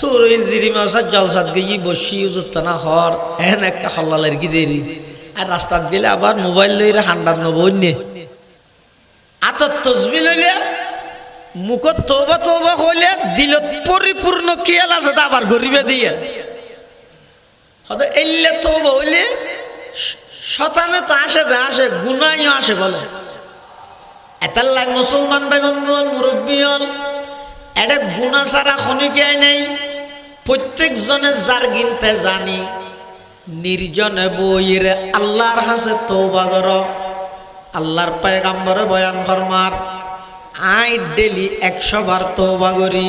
তোর ওই জিরি মাসার জলসাত গিয়ে বসি উজুত্তা না হর। এহেন একটা হল্লালের কি দেরি আর রাস্তাত গেলে আবার মোবাইল লইরে হান্ডার নব অন্য। আতর তসবি লইলে, মুখত তৌবা তৌবা হইলে দিল পরিপূর্ণ কিয়াল আছে তা আবার গরিবে দিয়ে। হয়তো এলে তৌবা হইলে শতানে তো আসে দে, আসে গুনাইও আসে বলে। এটার লাগ মুসলমান ভাই বন্ধু মুরব্বী এটা গুণা ছাড়া খনিকে নেই। প্রত্যেকজনে যার গিনতে জানি, নির্জনে বইরে আল্লাহর হাসে তৌবা কর আল্লাহর পায়গাম্বরে বয়ান ফরমার, আই ডেলি একশো বার তৌবা করি।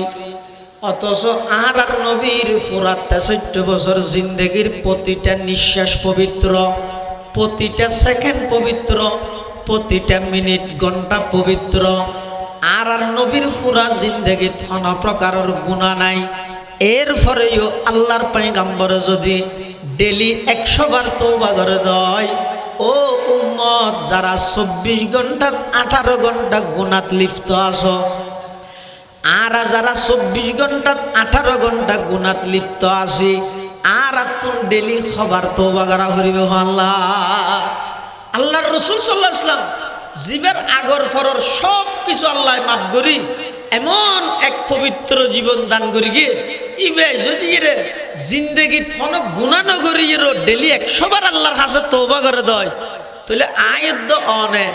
অথচ আর আর নবীর ফুরাত তেষট্ট বছর জিন্দগির প্রতিটা নিঃশ্বাস পবিত্র, প্রতিটা সেকেন্ড পবিত্র, প্রতিটা মিনিট ঘণ্টা পবিত্র। আর আর নবীর ফুরা জিন্দগি থন প্রকারের গুণা নাই। এর ফরেও আল্লাহর পাইগাম্বরে যদি ডেলি একশো বার তৌবা করে দেয়, ও উম্মত, যারা চব্বিশ ঘণ্টা, আঠারো ঘণ্টা গুণাত লিপ্ত আছো, আর যারা চব্বিশ ঘণ্টা, আঠারো ঘণ্টা গুণাত লিপ্ত আছি, আর তুন ডেলি খবর তৌবা করা করিব আল্লাহ আল্লাহর রসুল সাল্লাহ ইসলাম জীবের আগর ফরর সব কিছু আল্লাহ মাফ করি। এমন এক পবিত্র জীবন দান করি গিয়ে ইবে যদি এরে জিন্দেগি থন গুণা নগরী এর ডেলি একশোবার আল্লাহর কাছে তৌবা করে দেয় তাহলে আয়দ্দ অনে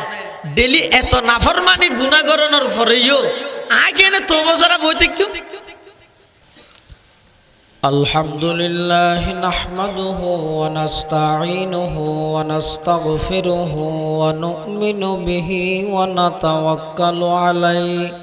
ডেলি এত নাফরমানি গুণা করানোর পরেও আগে এনে তৌবা ছাড়া বইতে কেউ الحمد لله نحمده ونستعينه ونستغفره ونؤمن به ونتوكل عليه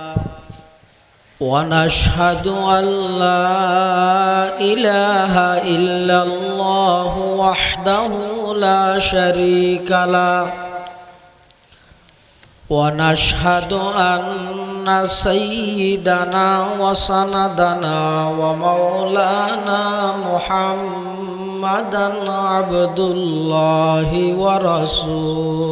ونشهد أن لا إله إلا الله وحده لا شريك له ونشهد أن سيدنا وسندنا ومولانا محمدا عبد الله ورسوله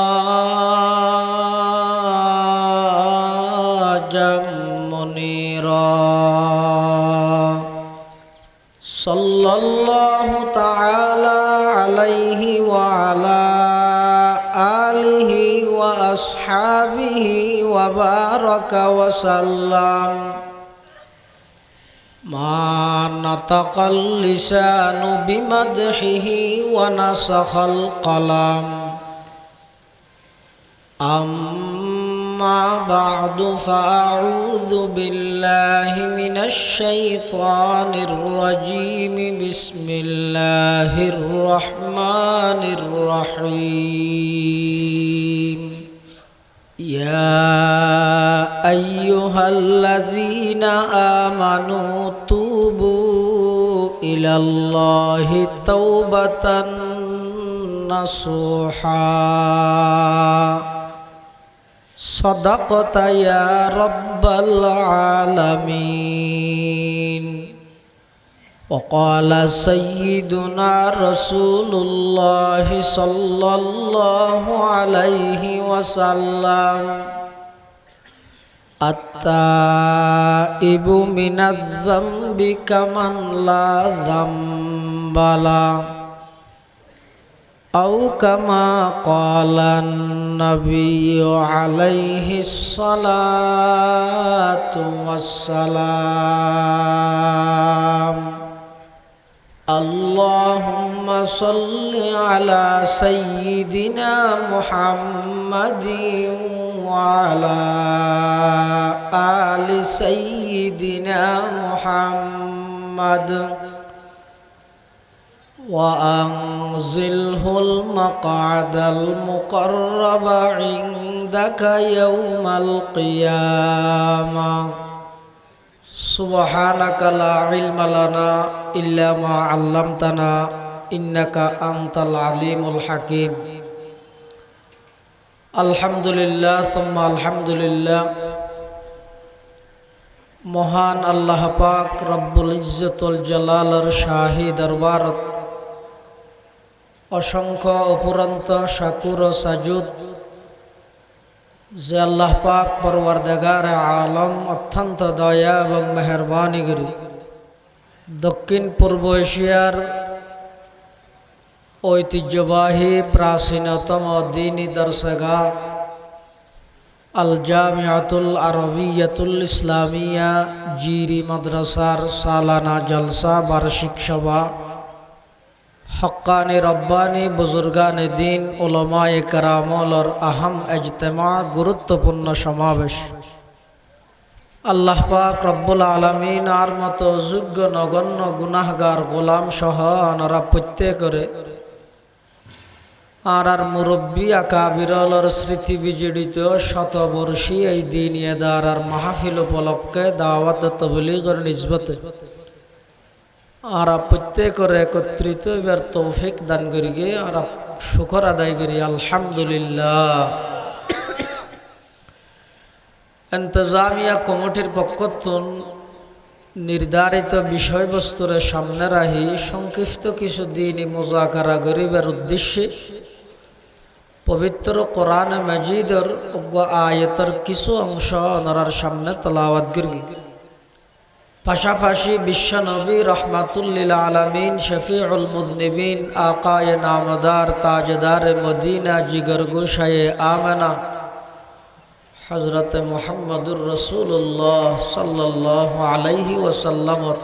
وأصحابه وبارك وسلم. ما نطق اللسان بمدحه ونسخ القلم. أما بعد فأعوذ بالله من الشيطان الرجيم. بسم الله الرحمن الرحيم. يا أيها الذين آمنوا توبوا إلى الله توبة نصوحا صدقت يا رب العالمين وقال سيدنا رسول الله صلى الله عليه وسلم التائب من الذنب كمن لا ذنب له أو كما قال النبي عليه الصلاة والسلام اللهم صل على سيدنا محمد وعلى آل سيدنا محمد وأنزله المقعد المقرب عندك يوم القيامة. سبحانك لا علم لنا إلا ما علمتنا إنك أنت العليم الحكيم الحمد لله ثم الحمد لله মহান আল্লাহ পাক রব্বুল ইজ্জতুল জালালর শাহী দরবার অসংখ্য অপুরন্ত শাকুর ও সাজুদ যে আল্লাহ পাক পরওয়ারদেগার আলম অত্যন্ত দয়া এবং মেহরবানি করি। দক্ষিণ পূর্ব এশিয়ার ঐতিহ্যবাহী প্রাচীনতম দিনী দর্শগা আল জামিয়াতুল আরবিয়াতুল ইসলামিয়া জিরি মাদ্রাসার সালানা জলসা বার্ষিক সভা হক্কানি রব্বানি, বুজুর্গানে দিন ওলমায়ে কারামলর আহম এজতেমা গুরুত্বপূর্ণ সমাবেশ। আল্লাহ পাক রব্বুল আলমিন আর মতো যোগ্য, নগণ্য গুনাহগার গোলাম সহ আনারা প্রত্যেক করে আর আর মুরব্বী আকা বিরলর স্মৃতি বিজড়িত শতবর্ষী এই দিন এদার আর মাহফিল উপলক্ষে দাওয়াত তবলিগর নিজবতে। আর প্রত্যেকের একত্রিত এবার তৌফিক দান করি গে, আর শুকর আদায় করি, আলহামদুলিল্লাহ। এন্তজামিয়া কমিটির পক্ষতুন নির্ধারিত বিষয়বস্তুর সামনে রাহি সংক্ষিপ্ত কিছু দিন মোজাকারা গরিবের উদ্দেশ্যে পবিত্র কোরআন মজিদর আয়তর কিছু অংশ অনরার সামনে তলাওয়াত গির্গি পাশাপাশি বিশ্বনবী রহমাতুল্লিল আলমিন শফিউল মুদনিবিন আকায় নামদার, তাজদার মদিনা জিগর গুসায়ে আমেনা। হজরত মোহাম্মদুর রসুল্লাহ সাল্লাহ আলাইহি ওসাল্লামর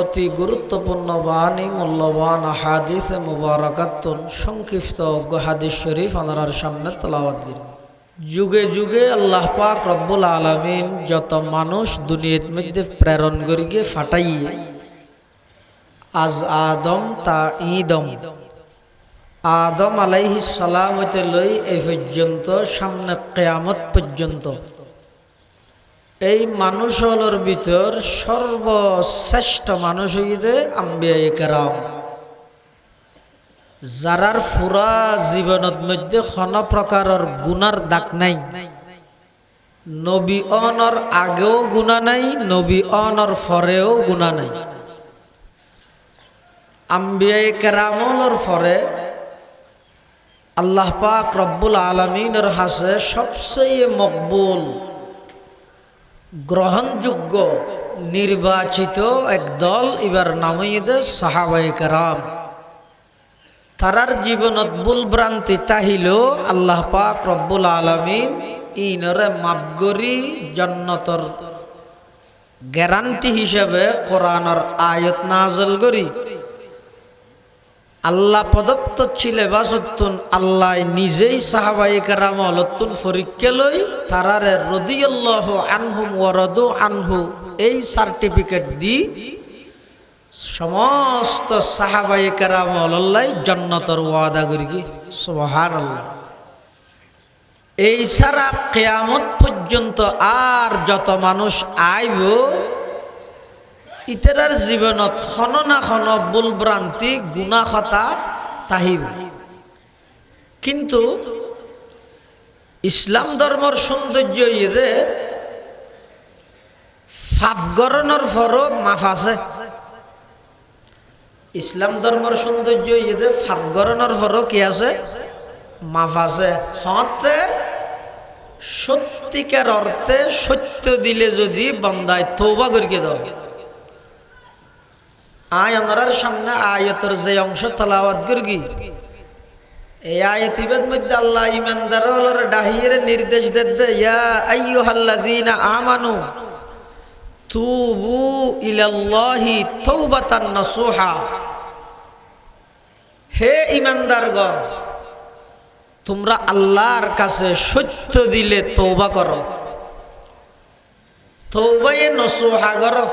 অতি গুরুত্বপূর্ণ বাণী, মূল্যবান হাদিস মুবারকাতুন, সংক্ষিপ্ত হাদিস শরীফ আনার সামনে তলাওয়াত যুগে যুগে আল্লাহ পাক রব্বুল আলমিন যত মানুষ দুনিয়ার মধ্যে প্রেরণ করিগে ফাটাইয়ে, আজ আদম তা ঈদম। আদম আলাইহি সালাম হইতে লই এই পর্যন্ত, সামনে কেয়ামত পর্যন্ত। এই মানুষ হলোর ভিতর সর্বশ্রেষ্ঠ মানুষ হইতে আম্বিয়া কেরাম যারার ফুরা জীবনত মধ্যে কোন প্রকারের গুনার দাগ নাই। নবী অনর আগেও গুণা নাই, নবী অনর ফরেও গুণা নাই। আম্বিয়াই কেরামলর ফরে আল্লাহ পাক রব্বুল আলমিনের হাসে সবচেয়ে মকবুল গ্রহণযোগ্য নির্বাচিত এক দল। এবার নামইদে সাহাবাই কেরাম তারার জীবনত ভুল ভ্রান্তি তাহিল আল্লাহ পাক রব্বুল আলমিন ইনরে মাপগরি জন্নতর গ্যারান্টি হিসেবে কোরআনর আয়ত নাজল করি। আল্লাহ প্রদত্ত ছিলে বাসত্তুন আল্লাহ নিজেই সাহাবাই কারাম অলত্তুন পরীক্ষা লই তারারে রদিয়াল্লাহ আনহু ওয়ারদু আনহু এই সার্টিফিকেট দি সমস্ত সাহাবাই কারাম আল্লাহ জন্নতর ওয়াদা করি কি? সুবহান আল্লাহ এই সারা কেয়ামত পর্যন্ত আর যত মানুষ আইব, ইতেরার জীবনত খন না খন ভুল ভ্রান্তি গুণা খতা তাহিব। কিন্তু ইসলাম ধর্মর সৌন্দর্য ইয়ে ফাফগরণের ফরও মাফ আছে। ইসলাম ধর্মর সৌন্দর্য ইয়ে ফাফগরণের ফরও কি আছে? মাফ আছে। হতে সত্যিকার অর্থে সত্য দিলে যদি বন্দায় তৌবা করিকে দাও আয় অনারার সামনে আয়তর যে অংশ তালাওয়াত করগি এই আয়াতিবেদ মধ্যে আল্লাহ ইমানদার ডাহিয়ের নির্দেশ দেদে ইয়া আইয়ুহাল্লাযীনা আমানু তুবু ইলাল্লাহি তাওবাতান নাসুহা। হে ইমানদারগণ, তোমরা আল্লাহর কাছে সত্য দিলে তৌবা করো। তৌবায়ে নসুহা করো।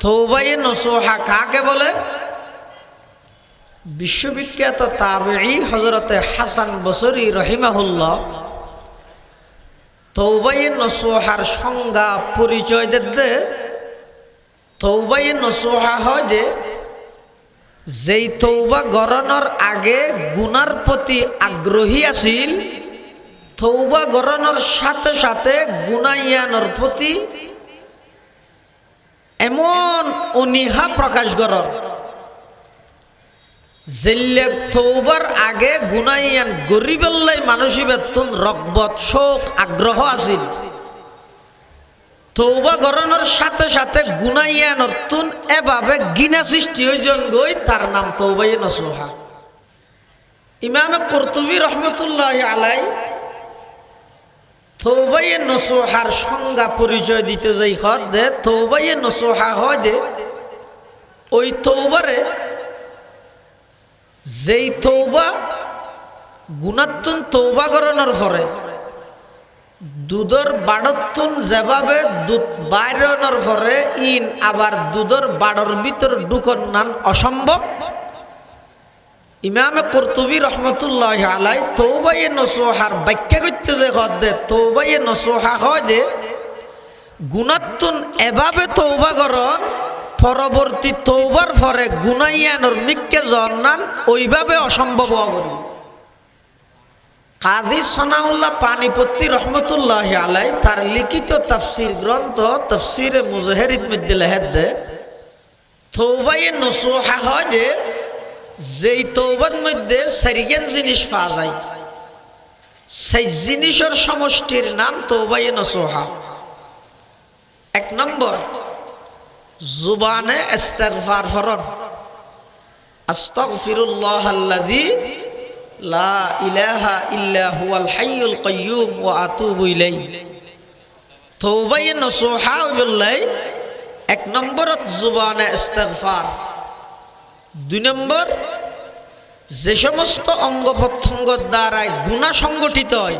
তৌবাই নসোহা কাকে বলে? বিশ্ববিখ্যাত তাবেই হজরতে হাসান বসরি রহিমাহুল্লাহ তৌবাই নসোহার সংজ্ঞা পরিচয় দিতে তৌবাই নসোহা হয় যে, যেই তৌবা গরণর আগে গুনার প্রতি আগ্রহী আছিল, তৌবা গরণর সাথে সাথে গুনাইয়ানোর প্রতি এমন অনীহা প্রকাশ করার। জেল্লে তৌবার আগে গুনাইয়ান গরিবেল্লাই মানসী বেতন রকবত শোক, আগ্রহ আছিল। তৌবা গরণের সাথে সাথে গুনাইয়ানোর তুন এভাবে গিনা সৃষ্টি হয়েছেন গই তার নাম তৌবাই নসোহা। ইমামে কর্তুবী রহমতুল্লাহ আলাই তৌবাইয়ে নসোহার সংজ্ঞা পরিচয় দিতে যাই হদ দে তৌবাইয়ে নসোহা হয় দে ওই তৌবারে যেই তৌবা গুণাত্তুন তৌবা করানোর পরে, দুধর বাড়তুন যেভাবে দুধ বাইরনের পরে, ইন আবার দুধর বাড়র ভিতর ঢুকন নান অসম্ভব। ইমামে কর্তুবী রহমতুল্লাহ আলাই তৌবাইয়ে নসোহার ব্যাখ্যা করতে যে হদ দে তৌবাইয়ে নসোহা হয় যে গুণাত্তুন এভাবে তৌবা করন পরবর্তী তৌবার ফরে গুনাইয়ানোর মিক্কে জন্নান, ওইভাবে অসম্ভব অবনী কাদি সনাউল্লাহ পানিপত্তি রহমতুল্লাহ আলাই, তার লিখিত তাফসির গ্রন্থ তফসিরে মুজহেরিত মধ্যে লেহেদ দে তৌবাইয়ে নসোহা হয় যে, যেই তৌবার মধ্যে সারিগেন জিনিস পাওয়া যায়, সেই জিনিসের সমষ্টির নাম তৌবাইয়ে নসোহা। এক নম্বর জুবানে ইস্তেগফার ফরন। আস্তাগফিরুল্লাহ আল্লাযী লা ইলাহা ইল্লা হুয়াল হাইয়ুল কাইয়্যুম ওয়া আতুবু ইলাইহি। তৌবাই নসুহা বিল্লাহ এক নম্বরত জুবানে ইস্তেগফার। দুই নম্বর, যে সমস্ত অঙ্গ প্রত্যঙ্গ দ্বারাই গুণা সংগঠিত হয়,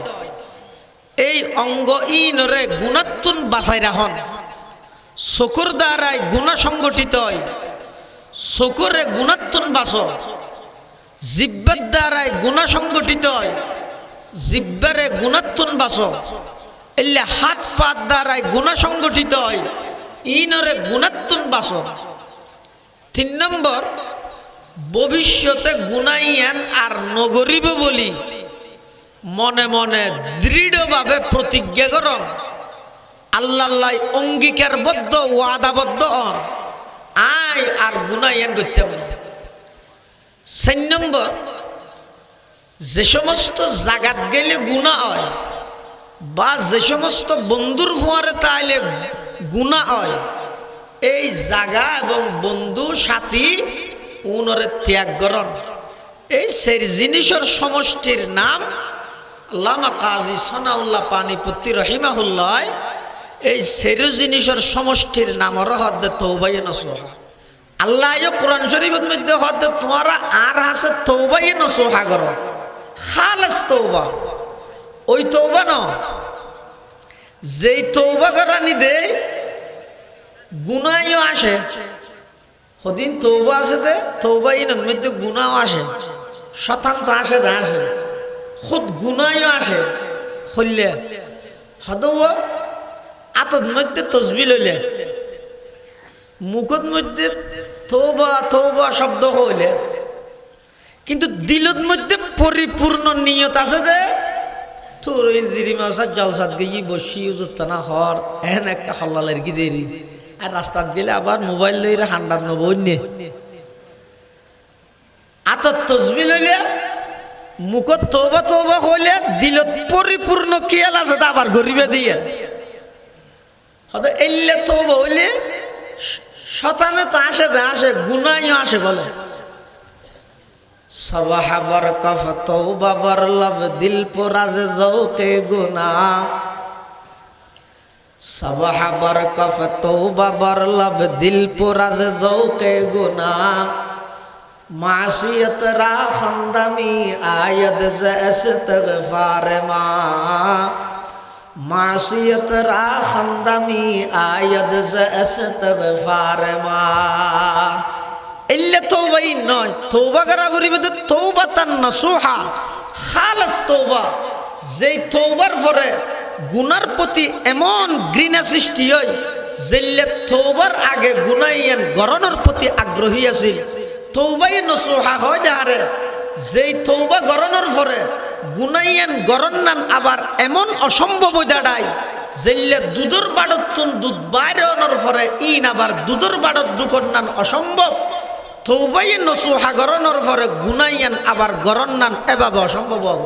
এই অঙ্গ ইনরে গুণাত্তুন বাঁচাই রাখন চকুর দ্বারাই গুণা সংগঠিত হয়। চকুরে গুণাত্তুন বাস জিব্বার দ্বারাই গুণা সংগঠিত হয়। জিব্বারে গুণাত্তুন বাস এলে হাত পাত দ্বারাই গুণা সংগঠিত হয়। ইনরে গুণাত্তুন বাস তিন নম্বর, ভবিষ্যতে গুনাইয়ান আর নগরিব বলি। মনে মনে দৃঢ়ভাবে প্রতিজ্ঞা করন আল্লাহ অঙ্গীকারবদ্ধ, ওয়াদাবদ্ধ। অন আয় আর গুনাইয়ান করতে নম্বর, যে সমস্ত জাগাত গেলে গুণা হয় বা যে সমস্ত বন্ধুর ফোয়ারে তাইলে গুণা হয়, এই জাগা এবং বন্ধু সাথী উনরে ত্যাগ করন। এই সেই জিনিসের সমষ্টির নাম লামা কাজী সোনাউল্লাহ পানিপতি রহিমাহুল্লাহ এই সেরু জিনিসের সমষ্টির নাম হদ্দে তৌবাই নসোহা। আল্লাহ কোরআন শরীফের মধ্যে হদ্দে তোমারা আর হাসে তৌবাই নসোহা করো। খালাস তৌবা। ওই তৌবা ন। যেই তৌবা করানি দে গুনাইও আসে। সদিন তৌবা আছে দে তৌবা ইনের মধ্যে গুণাও আসে। শতান্ত আসে দে আসে। খুদ গুনাইও আসে। হইলে। হদব আতত মধ্যে তসবি লইলে, মুখত মধ্যে তৌবা তৌবা শব্দ হইলে, কিন্তু দিলত মধ্যে পরিপূর্ণ নিয়ত আছে দে তোর ওই জিরি মাসার জলসাত গিয়ে বসি উজুত্তা না হর, এহেন একটা হল্লালের কি দেরি? আর রাস্তাত গেলে আবার মোবাইল লইরে হান্ডার নব অন্য। আতত তসবি লইলে, মুখত তৌবা তৌবা হইলে, দিলত পরিপূর্ণ কিয়াল আছে তা আবার গরিবে দিয়ে। হয়তো এলে তৌবা হইলে শতানে তো আসে দে আসে, গুনাইও আসে বলে। সবাহাবর কফ তৌবা বরলব, দিল পোরাদ দৌকে গুনা সবাহাবর কফ তৌবা বরলব, দিল পোরাদ দৌকে গুনা মাসিয়ত রা খন্দমি আয়দ জ ইস্তিগফার মা মাসিয়ত রা খান্দামি আয়াদ জসতব ফারমা। ইল্লে তৌবাই নয় তৌবা করা করিবে তো তৌবা তান নসুহা। খালাস তৌবা যেই তৌবার পরে গুনার প্রতি এমন ঘৃণা সৃষ্টি হয় যেল্লে তৌবার আগে গুনাইয়েন গরণের প্রতি আগ্রহী আছিল। তৌবাই নসুহা হয় যাহারে যেই তৌবা গরণের পরে গুনাইয়েন গরণ নান আবার এমন অসম্ভব দাঁড়ায় যেল্লে দুধর বাড়ত তুন দুধ বাইরনের পরে ইন আবার দুধর বাড়ত দুকর নান অসম্ভব। তৌবাই নসুহা গরণের পরে গুনাইয়েন আবার গরণ নান এভাবে অসম্ভব হব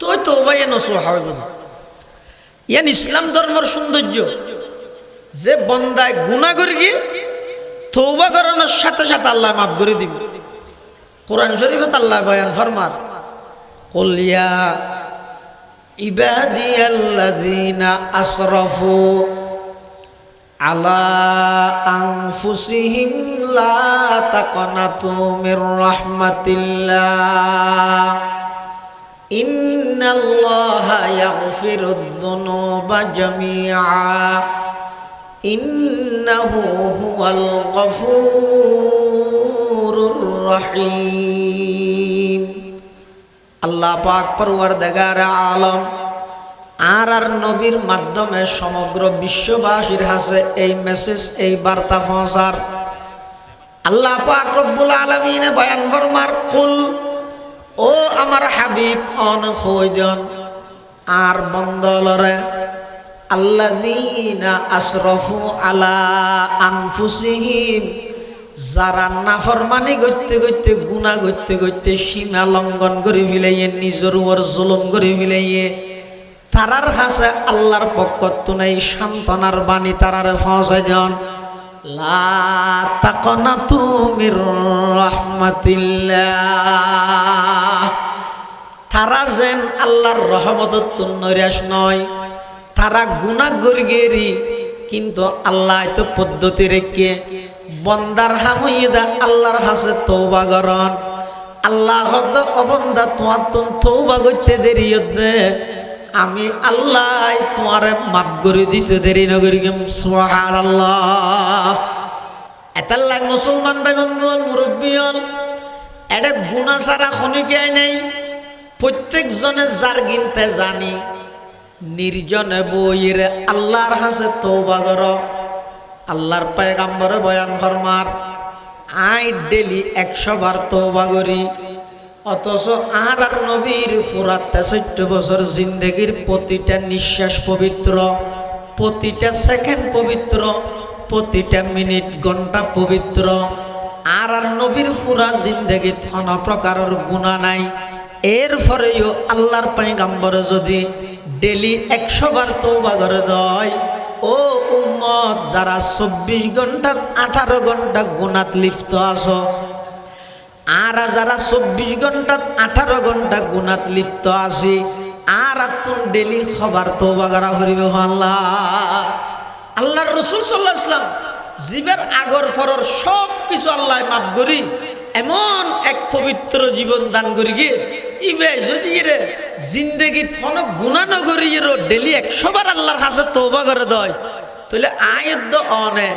তুই তৌবাই নসুহা হইব। ইয়ান ইসলাম ধর্মের সৌন্দর্য, যে বন্দায় গুণা করি গিয়ে তৌবা করানোর সাথে সাথে আল্লাহ মাফ করে দিব। কোরআন শরীফত আল্লাহ বয়ান ফরমার কলিয়া ইবাদিয়াল্লাযীনা আসরাফু আলা আনফুসিহিম লা তাকনাতু মির রাহমাতিল্লাহ ইন্নাল্লাহা ইয়াগফিরুদ-দুনুবা জামিআ ইন্নাহু হুয়াল গফুরুর রহিম আল্লাহ পাক পরওয়ারদিগার আলম আর আর নবীর মাধ্যমে সমগ্র বিশ্ববাসীর হাসে এই মেসেজ এই বার্তা পৌঁছার। আল্লাহ পাক রব্বুল আলমিনে বয়ান ফরমার, কুল, ও আমার হাবিব, অন হইজন আর বন্দলরে আল্লাযীনা আশরাফু আলা আনফুসিহিম যারা নাফরমানি করতে করতে গুণা করতে করতে সীমা লঙ্ঘন করে ফেলাইয়ে, নিজের উপর জুলুম করে ফেলাইয়ে, তারার হাসে আল্লাহর পক্ষ তুনাই সান্ত্বনার বাণী তারারে পৌঁছাই দেন। লা তাকনাতু মির রাহমাতিল্লাহ। তারা যেন আল্লাহর রহমত নৈরাশ নয়, তারা গুণা গরিগেরি, কিন্তু আল্লাহ তো পদ্ধতি রেখে বন্দার হামইদা আল্লাহর হাসে তৌবা গরন আল্লাহ অবন্দা তোমার তুম তৌবা করতে দেরি দে আমি আল্লাহ তোমারে মাফ করে দিতে দেরি নগরী সোহার আল্লাহ এতাল্লাহ মুসলমান ভাই বন্ধু মুরব্বী হল এটা গুণা ছাড়া খনিকে নেই। প্রত্যেকজনে যার গিনতে জানি, নির্জনে বইয়ের আল্লাহর হাসে তৌবা কর। আল্লাহর পায়গাম্বরে বয়ান ফরমার আই ডেলি একশো বার তৌবা করি, অথচ আর আর নবীর ফুরাত তেষট্টি বছর জিন্দগির প্রতিটা নিঃশ্বাস পবিত্র, প্রতিটা সেকেন্ড পবিত্র, প্রতিটা মিনিট ঘণ্টা পবিত্র। আর আর নবীর ফুরা জিন্দগিত কোনো প্রকারের গুণা নাই। এর ফরেও আল্লাহর পাইগাম্বরে যদি ডেলি একশো বার তৌবা করে দেয় ও উম্মত, যারা চব্বিশ ঘণ্টা, আঠারো ঘণ্টা গুণাত লিপ্ত আছো, আর যারা চব্বিশ ঘণ্টা, আঠারো ঘণ্টা গুণাত লিপ্ত আছি, আর তুন ডেলি খবর তৌবা করা করিব আল্লাহ আল্লাহর রসুল সাল্লাহ ইসলাম জীবের আগর ফরর সব কিছু আল্লাহ মাফ করি, এমন এক পবিত্র জীবন দান করি গিয়ে ইবে যদি রে জিন্দগি থন গুণা নগরী এর ডেলি একশো বার আল্লাহর কাছে তৌবা করে দেয়, তাহলে আয়দ্দ অনে,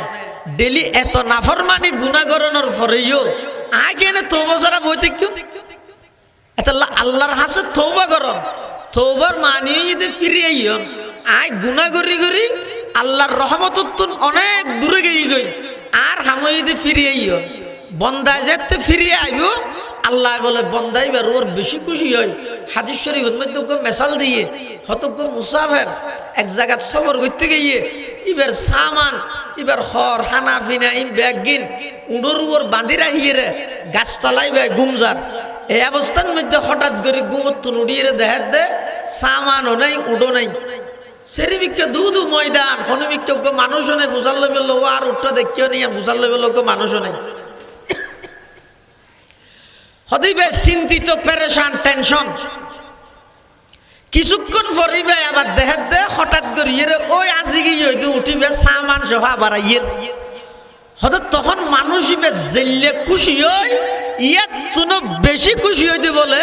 ডেলি এত নাফরমানি গুণা করানোর পরেও আয় কেন তৌবা ছাড়া বইতে কেউ এটা আল্লাহর হাসে তৌবা কর। তৌবার মানিয়ে যদি ফিরে আইয়ন আয় গুণা করি করি আল্লাহর রহমতত্তুন অনেক দূরে গিয়ে গই। আর হামই যদি ফিরে আইয়ন বন্দায় যেতে ফিরিয়ে আইব আল্লাহ বলে, বন্দাই বার ওর বেশি খুশি হয়। হাদিস শরীফ মধ্যে মেশাল দিয়ে হতজ্ঞ মুসাফের এক জায়গাত সবর করতে গিয়ে, ইবার সামান এবার হর হানা ফিনা, ইম ব্যাগ গিন উড়োর উপর বাঁধি রাখিয়ে রে গাছতলাই বে, গুমজার। এই অবস্থার মধ্যে হঠাৎ করে গুমত্তন উড়িয়ে রে দেখার দে সামানও নাই উডো নাই। সেরিবিকে দু দু ময়দান হনুবিকে মানুষও নেই ফুসাল লবে লোক আর উঠটা দেখিও নেই লবে লোক মানুষও নেই। হদিবে চিন্তিত, পেরেশান, টেনশন। কিছুক্ষণ পরিবে আবার দেহের দে হঠাৎ করে ওই আজি গিয়ে উঠিবে সামান সভা আবার ইয়ে তখন মানুষ জেললে খুশি হয় ইয়ে তুনো বেশি খুশি হইতে বলে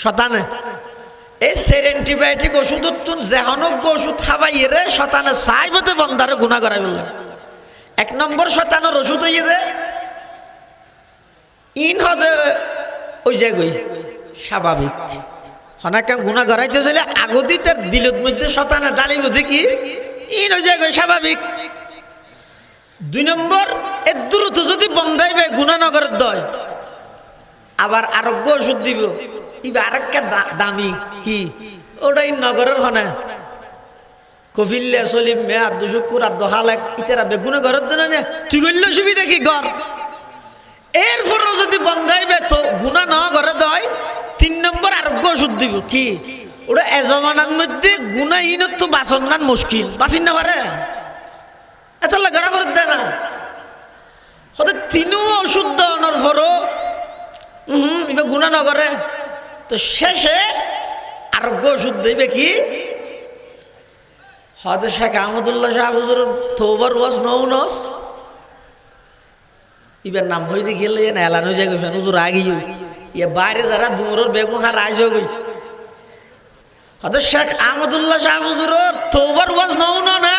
শতানে। এই সের অ্যান্টিবায়োটিক ওষুধ তুন যেহনক ওষুধ খাবাই রে, শতানে চাই মতে বন্দারে গুণা করাই বললেন এক নম্বর শতানের ওষুধ হইয়ে দে। ইন হদে, ওই যে গই স্বাভাবিক। হনাকে গুণা করাইতে চাইলে আগতি তার দিলত মধ্যে শতানে দাঁড়িব দেখি, ইন ওই যে গই স্বাভাবিক। দুই নম্বর এর দ্রুত যদি বন্ধাইবে গুণানগরের দয়। আবার আরোগ্য ওষুধ দিব। ইবা আরেকটা দা- দামি কি? ওটাই নগরের হনে। কফিল্লে চলিম মে আদু শুকুর আদু হালেক ইতারা বেগুনে ঘরের দিনে নে। তুই বললে সুবিধা কি ঘর? এরপরও যদি বন্ধাইবে তো গুণা ন ঘরে দয়, তিন নম্বর আরোগ্য ওষুধ দিব কি? ওটা এজমানার মধ্যে গুণাহীন তো বাসন নান মুশকিল। বাসিন না পারে? এত ঘরে করে দেয় না। হতে তিনিও ওষুধ দেওয়ানোর পরও হুম, এবার গুণা নগরে তো শেষে আরোগ্য ওষুধ দেবে কি? হয়তো শেখ আহমদুল্লাহ শাহ হুজুর থৌবার ওয়াজ, নৌ নস। ইবার নাম হইতে গেলে এ এলানো যায় গেছেন হুজুর আগিও ইয়ে বাইরে যারা দূরের বেগুন হার আজ হয়ে গই হয়তো শেখ আহমদুল্লাহ শাহ হুজুরের থৌবার ওয়াজ, নৌ না।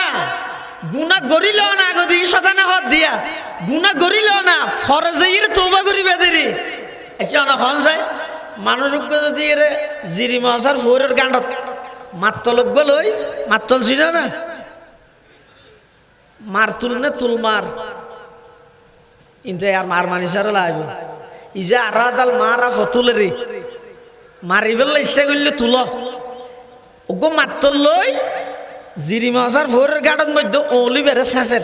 গুণা গরিলেও না গদি শতানা হত দিয়া। গুণা গরিলেও না, ফরজের তৌবা করিবে দেরি। আচ্ছা না হন যায় মানুষক যদি এর জিরি মশার ফোরের গাঁডত মাত্তলক লই, মাত্তল ছিল না? মার তুল না তুল মার। ইনতে আর মার মানিসার লাইব ই যে আর দাল মারা ফতুলেরি মারিবেল ইচ্ছা করলে তুল। ওগো মাত্তল লই, জিরি মশার ফোরের গার্ডন মধ্যে ওলি বেড়ে শেষের।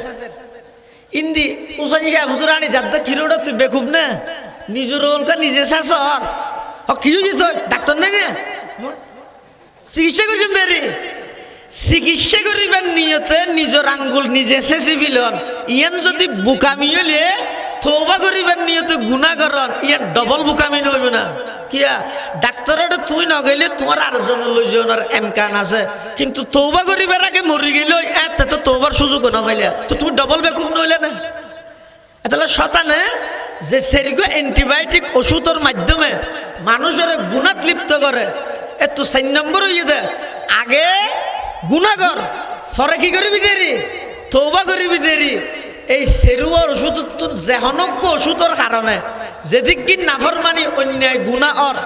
ইন্দি উসানি সাহেব হুজুর আনি যাদ্দা কিরোটা তুই বেকুব না? নিজের ওলকা নিজে শেষর হ কি হয়েছে ডাক্তার নাই না চিকিৎসা করিবেন দেরি? চিকিৎসা করিবেন নিয়তে নিজের আঙ্গুল নিজে শেষে ফিলন ইয়ান যদি বুকামি হলে থৌবা করিবেন নিয়তে গুণা করন ইয়ান ডবল বুকামি নইব না। কিয়া? ডাক্তারের তুই নগেলে তোমার আরেকজন লই যাওয়ার এমকান আছে। কিন্তু তৌবা করিবার আগে মরি গেল এতে তো তৌবার সুযোগ না পাইলে তো তুমি ডবল বেকুব নইলে না। তাহলে শতানে যে সেরিগো অ্যান্টিবায়োটিক ওষুধের মাধ্যমে মানুষের গুণাত লিপ্ত করে এত চার নম্বর হয়ে দে। আগে গুণাগর ফরে কি করবি দেরি? তৌবা করবি দেরি। এই সেরুয়ার ওষুধ যেহনজ্ঞ ওষুধের কারণে। যেদিক কি নাফরমানি অন্যায় গুণা অর,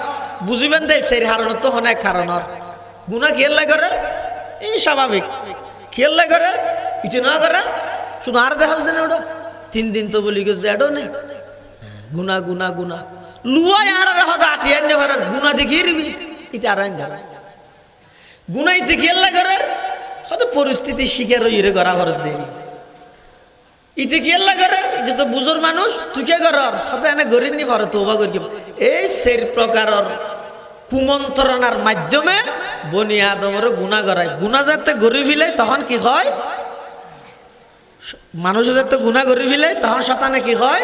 বুঝিবেন দে, সেই হারণত তো অনেক কারণর গুণা খেয়াল করে? এই স্বাভাবিক। খেয়াল করে? ইটি না করে? শুধু আর দেখা যাচ্ছে না ওটা। তিন দিন তো বলি গেছে এটাও নেই। গুনা গুনা গুনা। লুয়াই আর হদা আটিয়ার নে ঘরের গুনা দেখিয়ে দিবি এটা আর গুনাই দেখিয়ে করে হয়তো পরিস্থিতি শিকার হইরে করা ঘরের দেবি। ইতে কি আল্লাহ করে যে তো বুজুর মানুষ তুই কে কর হতে এনে গরিব নি করে তোবা করি। এই সেই প্রকারর কুমন্ত্রণার মাধ্যমে বনি আদমেরও গুণা করায় গুণা যাতে গড়ি ফিলে তখন কি হয়? মানুষ যাতে গুণা গড়ি ফিলে তখন শতানে কি হয়?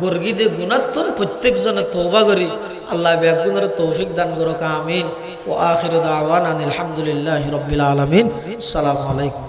গর্গি গুণাত্তর, প্রত্যেকজনে তৌবা করি। আল্লাহ বেগুনের তৌফিক দান করো আমিন। ও আখির দাওয়ান আলহামদুলিল্লাহ রবিল আলমিন। সালাম আলাইকুম।